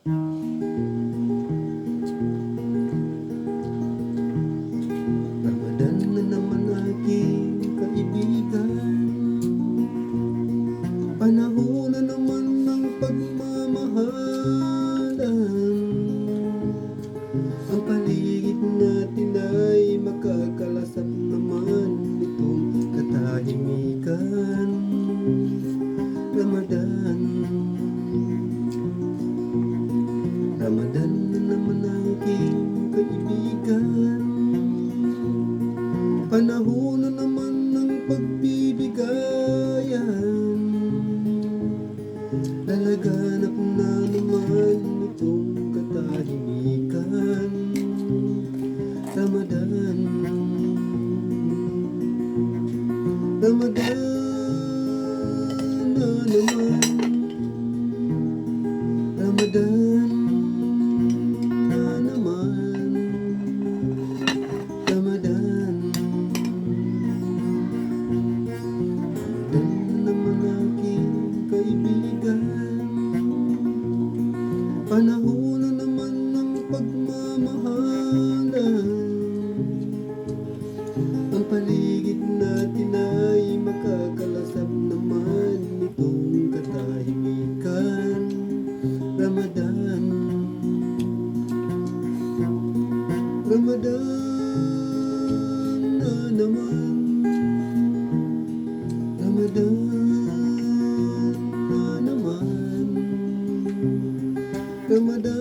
Ramadan na naman aking kaibigan. Panahon na naman ng pagmamahalan. Ang paligid natin ay makakalasap Panahon na naman ng pagbibigayan. Lalaganap na naman itong katahimikan Ramadan Ramadan na naman. Ramadan Panahon na naman ng pagmamahalan. Ang paligid natin ay makakalasap naman nitong katahimikan Ramadan. Ramadan na naman. Ramadan. Ramadan.